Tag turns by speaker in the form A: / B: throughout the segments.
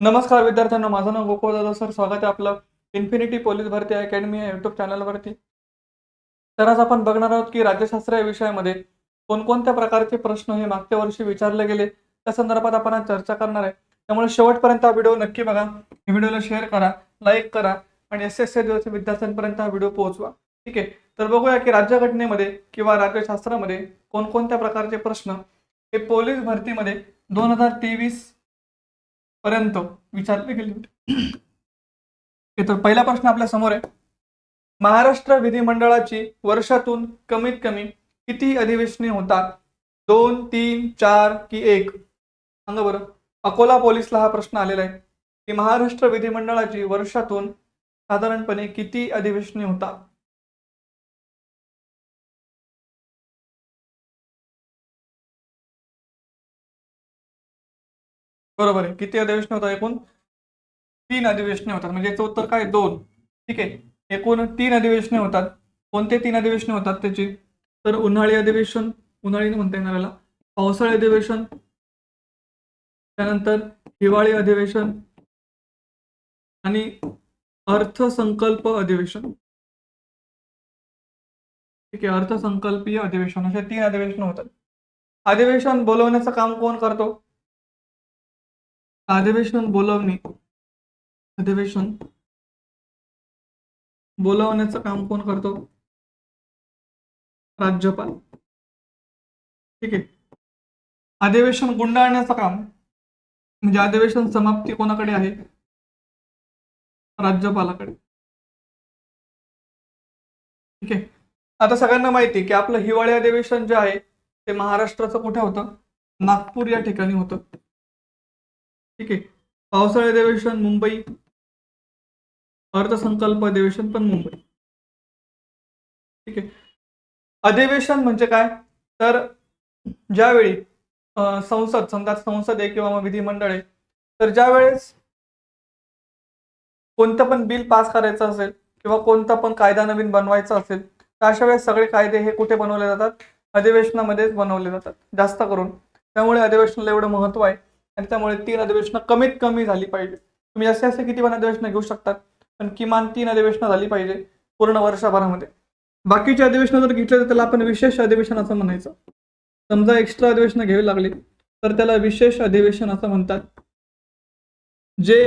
A: नमस्कार विद्यार्थ्यांना माझं नाव गोकुळ दादा सर. स्वागत आहे आपलं इन्फिनिटी पोलीस भरती अकॅडमी या युट्यूब चॅनलवरती तर आज आपण बघणार आहोत की राज्यशास्त्र या विषयामध्ये कोणकोणत्या प्रकारचे प्रश्न हे मागच्या वर्षी विचारले गेले त्या संदर्भात आपण आज चर्चा करणार आहे. त्यामुळे शेवटपर्यंत हा व्हिडिओ नक्की बघा. व्हिडिओला शेअर करा लाईक करा आणि एस एस विद्यार्थ्यांपर्यंत हा व्हिडिओ पोहोचवा. ठीक आहे? तर बघूया की राज्यघटनेमध्ये किंवा राज्यशास्त्रामध्ये कोणकोणत्या प्रकारचे प्रश्न हे पोलीस भरतीमध्ये दोन हजार तेवीस पर्यंत विचारले गेले होते. तर पहिला प्रश्न आपल्यासमोर आहे. महाराष्ट्र विधिमंडळाची वर्षातून कमीत कमी किती अधिवेशने होतात? दोन तीन चार की एक? सांगा बरं. अकोला पोलीसला हा प्रश्न आलेला आहे. की महाराष्ट्र विधिमंडळाची वर्षातून साधारणपणे किती अधिवेशने होतात? बरोबर आहे. किती अधिवेशन होतात एकूण? तीन अधिवेशने होतात. म्हणजे याचं उत्तर काय? दोन. ठीक आहे. एकूण तीन अधिवेशने होतात. कोणते तीन अधिवेशने होतात त्याची? तर उन्हाळी अधिवेशन उन्हाळी म्हणता येणार याला पावसाळी अधिवेशन त्यानंतर हिवाळी अधिवेशन आणि अर्थसंकल्प अधिवेशन. ठीक आहे. अर्थसंकल्पीय अधिवेशन. असे तीन अधिवेशन होतात. अधिवेशन बोलवण्याचं काम कोण करतो? अधिवेशन बोलवणे. अधिवेशन बोलवण्याचं काम कोण करतो? राज्यपाल. ठीक आहे. अधिवेशन गुंडाळण्याचं काम म्हणजे अधिवेशन समाप्ती कोणाकडे आहे? राज्यपालाकडे. ठीक आहे. आता सगळ्यांना माहिती आहे की आपलं हिवाळी अधिवेशन जे आहे ते महाराष्ट्राचं कुठे होतं? नागपूर या ठिकाणी होतं. ठीक आहे. पावसाळी अधिवेशन मुंबई. अर्थसंकल्प अधिवेशन पण मुंबई. ठीक आहे. अधिवेशन म्हणजे काय? तर ज्यावेळी संसद समजा संसद आहे किंवा मग विधिमंडळ आहे तर ज्या वेळेस कोणतं पण बिल पास करायचं असेल किंवा कोणता पण कायदा नवीन बनवायचा असेल तर अशा वेळेस सगळे कायदे हे कुठे बनवले जातात? अधिवेशनामध्येच बनवले जातात. जास्त करून. त्यामुळे अधिवेशनाला एवढं महत्त्व आहे. आणि त्यामुळे तीन अधिवेशनं कमीत कमी झाली पाहिजे. तुम्ही असे असे किती पण अधिवेशनं घेऊ शकतात पण किमान तीन अधिवेशनं झाली पाहिजे पूर्ण वर्षभरामध्ये. बाकीचे अधिवेशनं जर घेतले तर त्याला आपण विशेष अधिवेशन असं म्हणायचं. समजा एक्स्ट्रा अधिवेशनं घ्यावी लागली तर त्याला विशेष अधिवेशन असं म्हणतात. जे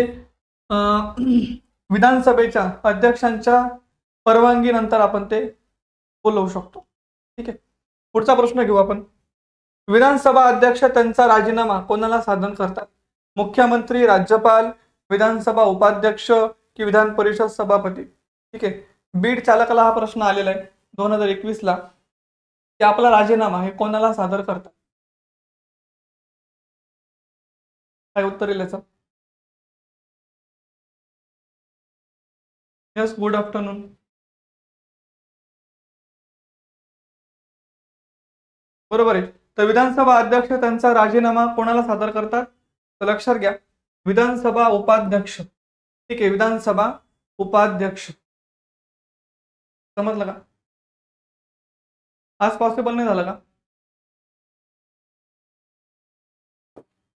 A: विधानसभेच्या अध्यक्षांच्या परवानगीनंतर आपण ते बोलवू शकतो. ठीक आहे? पुढचा प्रश्न घेऊ आपण. विधानसभा अध्यक्ष त्यांचा राजीनामा कोणाला सादर करतात? मुख्यमंत्री राज्यपाल विधानसभा उपाध्यक्ष की विधान परिषद सभापती? ठीक आहे. बीड चालकाला हा प्रश्न आलेला आहे. दोन हजार एकवीस ला. की आपला राजीनामा हे कोणाला सादर करतात? काय उत्तर येईल याचं? यस गुड आफ्टरनून बरोबर आहे. तर विधानसभा अध्यक्ष त्यांचा राजीनामा कोणाला सादर करतात? तर लक्षात घ्या विधानसभा उपाध्यक्ष. ठीक आहे विधानसभा उपाध्यक्ष. समजलं का? आज पॉसिबल नाही झालं का?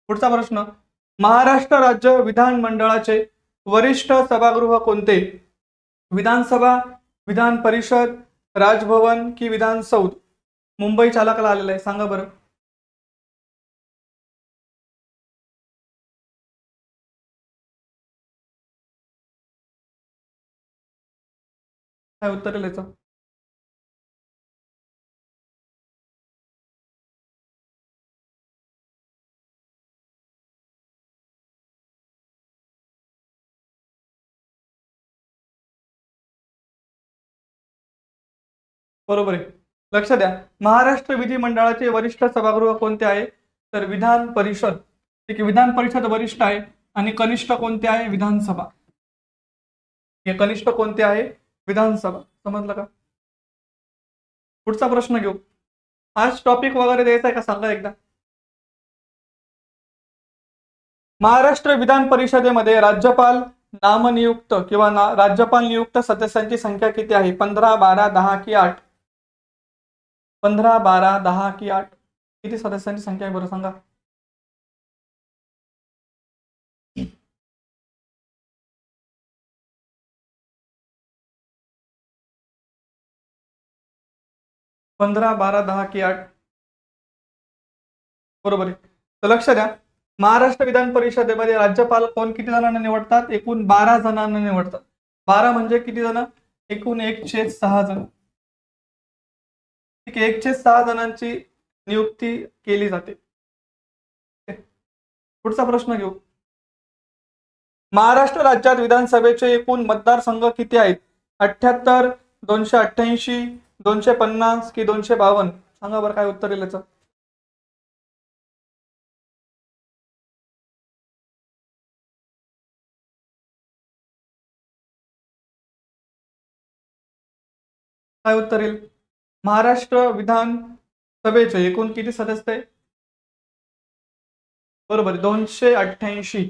A: पुढचा प्रश्न महाराष्ट्र राज्य विधानमंडळाचे वरिष्ठ सभागृह कोणते? विधानसभा विधान परिषद राजभवन की विधानसौध मुंबई चालकाला आलेलं आहे. सांगा बरं. काय उत्तर याचं बरोबर आहे. लक्ष द्या. महाराष्ट्र विधिमंडळाचे वरिष्ठ सभागृह कोणते आहे? तर विधान परिषद. ठीक आहे विधान परिषद वरिष्ठ आहे आणि कनिष्ठ कोणते आहे? विधानसभा. हे कनिष्ठ कोणते आहे? विधानसभा. समजलं का? पुढचा प्रश्न घेऊ. आज टॉपिक वगैरे द्यायचा आहे का? सांगा एकदा. महाराष्ट्र विधान परिषदेमध्ये राज्यपाल नामनियुक्त किंवा ना राज्यपाल नियुक्त सदस्यांची संख्या किती आहे? पंधरा बारा दहा की आठ? पंधरा बारा दहा की आठ? किती सदस्यांची संख्या आहे बरं सांगा? पंधरा बारा दहा की आठ? बरोबर आहे. तर लक्ष द्या. महाराष्ट्र विधान परिषदेमध्ये राज्यपाल कोण किती जणांना निवडतात? एकूण बारा जणांना निवडतात. बारा म्हणजे किती जण? एकूण एकशे सहा जण. एकशे सहा जणांची नियुक्ती केली जाते. पुढचा प्रश्न घेऊ. महाराष्ट्र राज्यात विधानसभेचे एकूण मतदारसंघ किती आहेत? अठ्याहत्तर दोनशे अठ्ठ्याऐंशी दोनशे पन्नास की दोनशे बावन्न? सांगा बरं काय उत्तर येईल याचं. काय उत्तर येईल? महाराष्ट्र विधान सभेचे एकूण किती सदस्य आहे बरोबर दोनशे अठ्ठ्याऐंशी.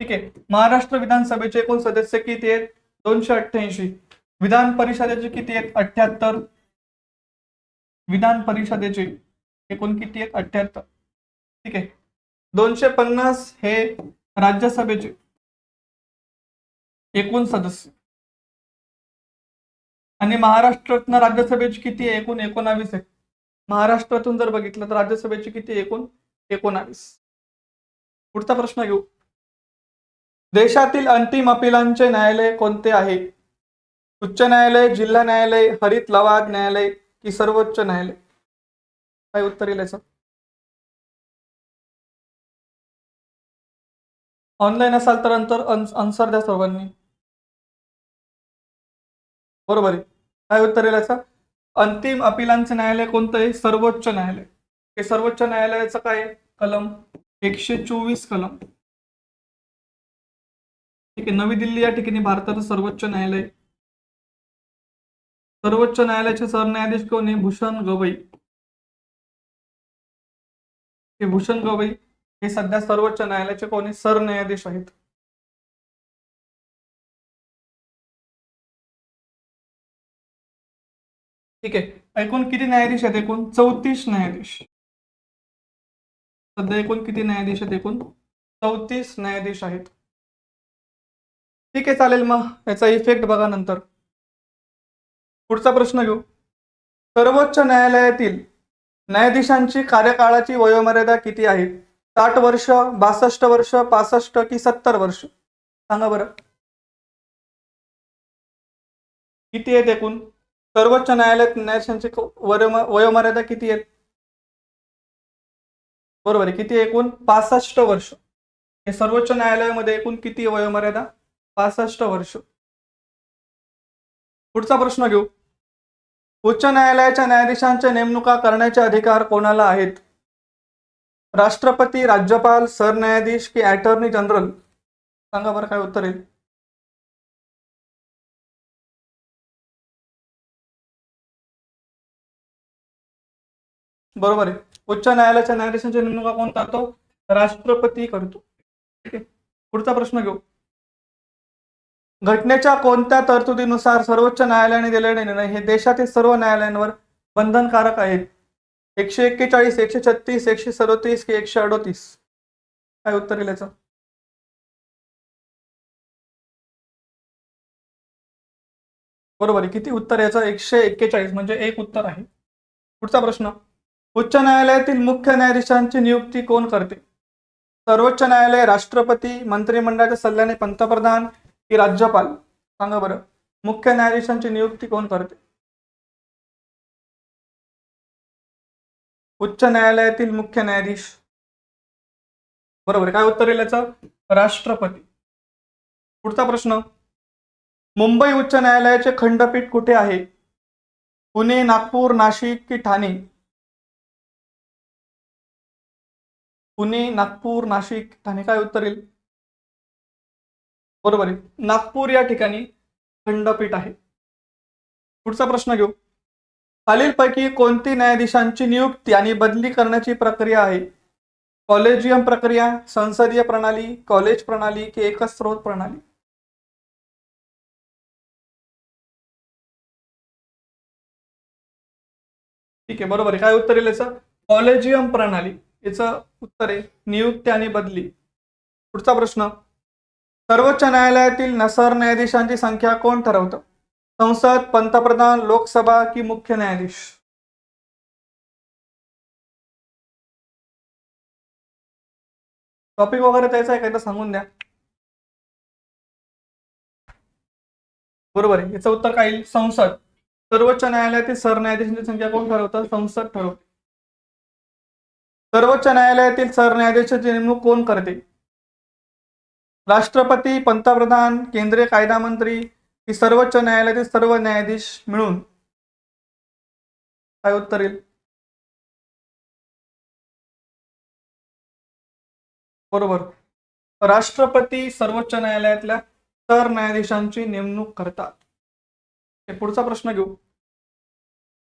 A: ठीक आहे. महाराष्ट्र विधानसभेचे एकूण सदस्य किती आहेत? दोनशे अठ्ठ्याऐंशी. विधान परिषदेचे किती आहेत? अठ्याहत्तर विधान परिषदेचे एकूण किती आहेत? अठ्याहत्तर ठीक आहे. दोनशे पन्नास हे राज्यसभेचे एकूण सदस्य. आणि महाराष्ट्रातनं राज्यसभेची किती आहे? एकूण एकोणावीस आहे. महाराष्ट्रातून जर बघितलं तर राज्यसभेची किती एकूण एकोणावीस. पुढचा प्रश्न घेऊ. देशातील अंतिम अपिलांचे न्यायालय कोणते आहे? उच्च न्यायालय जिल्हा न्यायालय हरित लवाद न्यायालय की सर्वोच्च न्यायालय? काय उत्तर येईल याचं? ऑनलाईन असाल तर अंतर आन्सर द्या सर्वांनी. बरोबर आहे. काय उत्तर येईल याचं? अंतिम अपिलांचे न्यायालय कोणतं आहे? सर्वोच्च न्यायालय. हे सर्वोच्च न्यायालयाचं काय आहे? कलम एकशे चोवीस कलम. ठीक आहे नवी दिल्ली या ठिकाणी भारताचं सर्वोच्च न्यायालय. सर्वोच्च न्यायालयाचे सरन्यायाधीश कोण आहे? भूषण गवई. हे भूषण गवई हे सध्या सर्वोच्च न्यायालयाचे कोण आहे? सरन्यायाधीश आहेत. ठीक आहे. एकूण किती न्यायाधीश आहेत एकूण? चौतीस न्यायाधीश. सध्या एकूण किती न्यायाधीश आहेत एकूण? चौतीस न्यायाधीश आहेत. ठीक आहे चालेल मग. याचा इफेक्ट बघा नंतर. पुढचा प्रश्न घेऊ. सर्वोच्च न्यायालयातील न्यायाधीशांची कार्यकाळाची वयोमर्यादा किती आहे? साठ वर्ष बासष्ट वर्ष पासष्ट की सत्तर वर्ष? सांगा बरं. किती आहेत एकूण? सर्वोच्च न्यायालयात न्यायाधीशांची वयोमर्यादा किती आहेत बरोबर आहे किती एकूण? पासष्ट वर्ष. हे सर्वोच्च न्यायालयामध्ये एकूण किती आहे वयोमर्यादा? पासष्ट वर्ष. पुढचा प्रश्न घेऊ. उच्च न्यायालयाच्या न्यायाधीशांच्या नेमणुका करण्याचे अधिकार कोणाला आहेत? राष्ट्रपती राज्यपाल सरन्यायाधीश की अटॉर्नी जनरल सांगा बरं काय उत्तर येईल. बरोबर आहे. उच्च न्यायालयाच्या न्यायाधीशांची नेमणुका कोण करतो? राष्ट्रपती करतो. ठीक आहे. पुढचा प्रश्न घेऊ. घटनेच्या कोणत्या तरतुदीनुसार सर्वोच्च न्यायालयाने दिलेले निर्णय हे देशातील सर्व न्यायालयांवर बंधनकारक आहेत? एकशे एक्केचाळीस एकशे छत्तीस एकशे सदोतीस की एकशे अडोतीस? काय उत्तर येईल याचं बरोबर आहे. किती उत्तर याचं? एकशे एक्केचाळीस म्हणजे एक उत्तर आहे. पुढचा प्रश्न. उच्च न्यायालयातील मुख्य न्यायाधीशांची नियुक्ती कोण करते? सर्वोच्च न्यायालय राष्ट्रपती मंत्रिमंडळाच्या सल्ल्याने पंतप्रधान की राज्यपाल? सांगा बरं मुख्य न्यायाधीशांची नियुक्ती कोण करते? उच्च न्यायालयातील मुख्य न्यायाधीश. बरोबर आहे. काय उत्तर येईल याचं? राष्ट्रपती. पुढचा प्रश्न. मुंबई उच्च न्यायालयाचे खंडपीठ कुठे आहे? पुणे नागपूर नाशिक की ठाणे? पुणे नागपूर नाशिक ठाणे काय उत्तर येईल? बरोबर आहे. नागपूर या ठिकाणी खंडपीठ आहे. पुढचा प्रश्न घेऊ. खालीलपैकी कोणती न्यायाधीशांची नियुक्ती आणि बदली करण्याची प्रक्रिया आहे? कॉलेजियम प्रक्रिया संसदीय प्रणाली कॉलेज प्रणाली की एकच स्रोत प्रणाली? ठीक आहे बरोबर आहे. काय उत्तर येईल याचं? कॉलेजियम प्रणाली. याचं उत्तर आहे नियुक्ती आणि बदली. पुढचा प्रश्न सर्वोच्च न्यायालयातील नसर न्यायाधीशांची संख्या कोण ठरवतं? संसद पंतप्रधान लोकसभा की मुख्य न्यायाधीश? टॉपिक वगैरे त्याचा आहे का सांगून द्या. बरोबर आहे. याचं उत्तर काय संसद. सर्वोच्च न्यायालयातील सरन्यायाधीशांची संख्या कोण ठरवतं? संसद ठरवते. सर्वोच्च न्यायालयातील सरन्यायाधीशाची नेमणूक कोण करते? राष्ट्रपती पंतप्रधान केंद्रीय कायदा मंत्री ही सर्वोच्च न्यायालयातील सर्व न्यायाधीश मिळून? काय उत्तर येईल? बरोबर. राष्ट्रपती सर्वोच्च न्यायालयातल्या सरन्यायाधीशांची नेमणूक करतात. हे पुढचा प्रश्न घेऊ.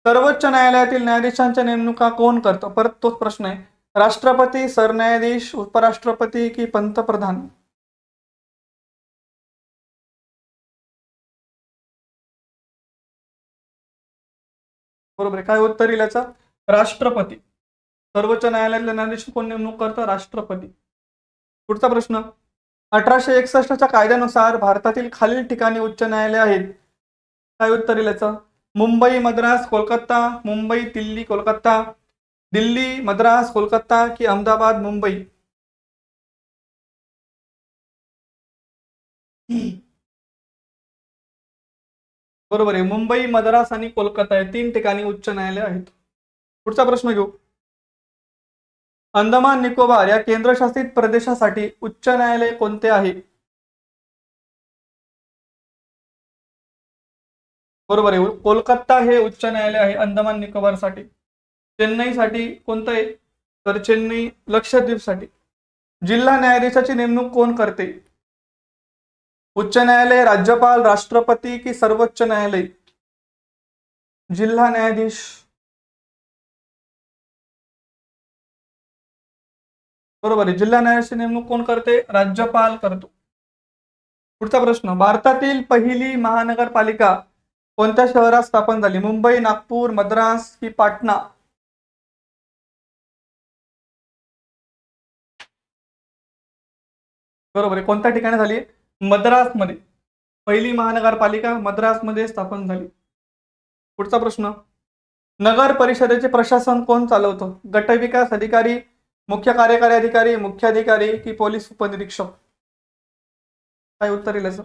A: सर्वोच्च न्यायालयातील न्यायाधीशांच्या नेमणुका कोण करतं? परत तोच प्रश्न आहे. राष्ट्रपती सरन्यायाधीश उपराष्ट्रपती की पंतप्रधान? बरोबर आहे. काय उत्तर येईल याचा? राष्ट्रपती. सर्वोच्च न्यायालयातल्या न्यायाधीश कोण नेमणूक करतं राष्ट्रपती. पुढचा प्रश्न. अठराशे एकसष्टच्या कायद्यानुसार भारतातील खालील ठिकाणी उच्च न्यायालय आहेत. काय उत्तर येईल याचं? मुंबई मद्रास कोलकाता मुंबई दिल्ली कोलकाता. दिल्ली मद्रास कोलकाता की अहमदाबाद मुंबई? बरोबर आहे. मुंबई मद्रास आणि कोलकाता या तीन ठिकाणी उच्च न्यायालय आहेत. पुढचा प्रश्न घेऊ. अंदमान निकोबार या केंद्रशासित प्रदेशासाठी उच्च न्यायालय कोणते आहे? बरोबर आहे. कोलकाता हे उच्च न्यायालय आहे अंदमान निकोबारसाठी. चेन्नईसाठी कोणतं आहे तर चेन्नई लक्षद्वीपसाठी. जिल्हा न्यायाधीशाची नेमणूक कोण करते? उच्च न्यायालय राज्यपाल राष्ट्रपती की सर्वोच्च न्यायालय? जिल्हा न्यायाधीश. बरोबर आहे. जिल्हा न्यायाधीशाची नेमणूक कोण करते? राज्यपाल करतो. पुढचा प्रश्न. भारतातील पहिली महानगरपालिका कोणत्या शहरात स्थापन झाली? मुंबई नागपूर मद्रास की पाटणा? बरोबर आहे. कोणत्या ठिकाणी झाली? मद्रासमध्ये. पहिली महानगरपालिका मद्रासमध्ये स्थापन झाली. पुढचा प्रश्न. नगर परिषदेचे प्रशासन कोण चालवतो? गटविकास अधिकारी मुख्य कार्यकारी अधिकारी मुख्याधिकारी की पोलीस उपनिरीक्षक? काय उत्तर येईल असं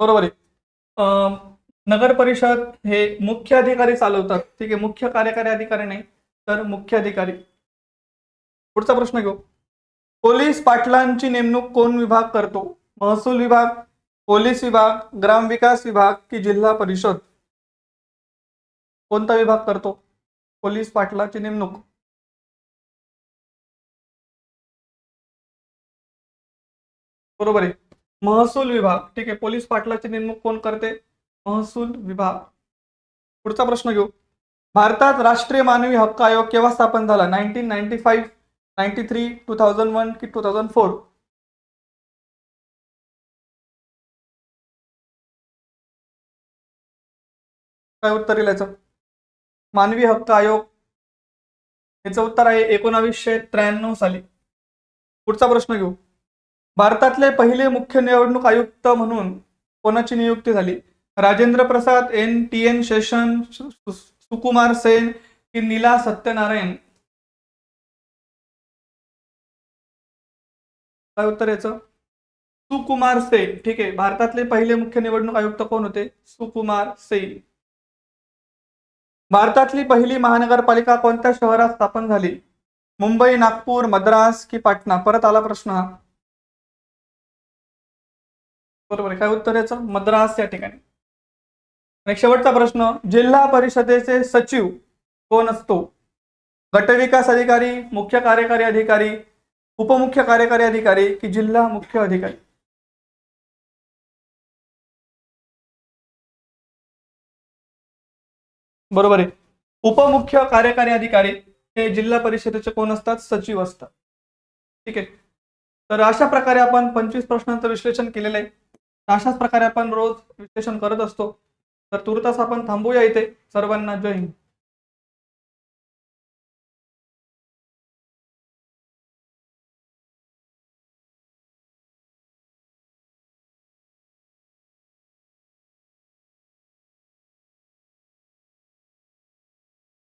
A: बरोबर आहे. अं, नगर परिषद हे मुख्य अधिकारी चालवतात. ठीक आहे मुख्य कार्यकारी अधिकारी नाही तर मुख्य अधिकारी. पुढचा प्रश्न घेऊ. पोलीस पाटलांची नेमणूक कोण विभाग करतो? महसूल विभाग पोलीस विभाग ग्रामविकास विभाग की जिल्हा परिषद? कोणता विभाग करतो? पोलीस पाटलाची नेमणूक. बरोबर आहे. महसूल विभाग. ठीक आहे पोलीस पाटलाची नेमणूक कोण करते? महसूल विभाग. पुढचा प्रश्न घेऊ. भारतात राष्ट्रीय मानवी हक्क आयोग केव्हा स्थापन झाला? Nineteen ninety five ninety three two thousand one की टू थाउजंड फोर? काय उत्तर येईल याचं? मानवी हक्क आयोग. याचं उत्तर आहे एकोणावीसशे त्र्याण्णव साली. पुढचा प्रश्न घेऊ. भारतातले पहिले मुख्य निवडणूक आयुक्त म्हणून कोणाची नियुक्ती झाली? Rajendra Prasad N. T. N. Seshan Sukumar Sen की नीला सत्यनारायण. काय उत्तर याचं? सुकुमार सेन. ठीक आहे. भारतातले पहिले मुख्य निवडणूक आयुक्त कोण होते? सुकुमार सेन. भारतातली पहिली महानगरपालिका कोणत्या शहरात स्थापन झाली? मुंबई नागपूर मद्रास की पाटणा? परत आला प्रश्न हा. बरोबर काय उत्तर याचं? मद्रास या ठिकाणी. आणि शेवटचा प्रश्न जिल्हा परिषदेचे सचिव कोण असतो? गटविकास अधिकारी मुख्य कार्यकारी अधिकारी उपमुख्य कार्यकारी अधिकारी की जिल्हा मुख्य अधिकारी? बरोबर आहे. उपमुख्य कार्यकारी अधिकारी हे जिल्हा परिषदेचे कोण असतात? सचिव असतात. ठीक आहे. तर अशा प्रकारे आपण पंचवीस प्रश्नांचं विश्लेषण केलेलं आहे. अशाच प्रकारे आपण रोज विश्लेषण करत असतो. तर तुर्तास आपण थांबूया इथे. सर्वांना जय हिंद.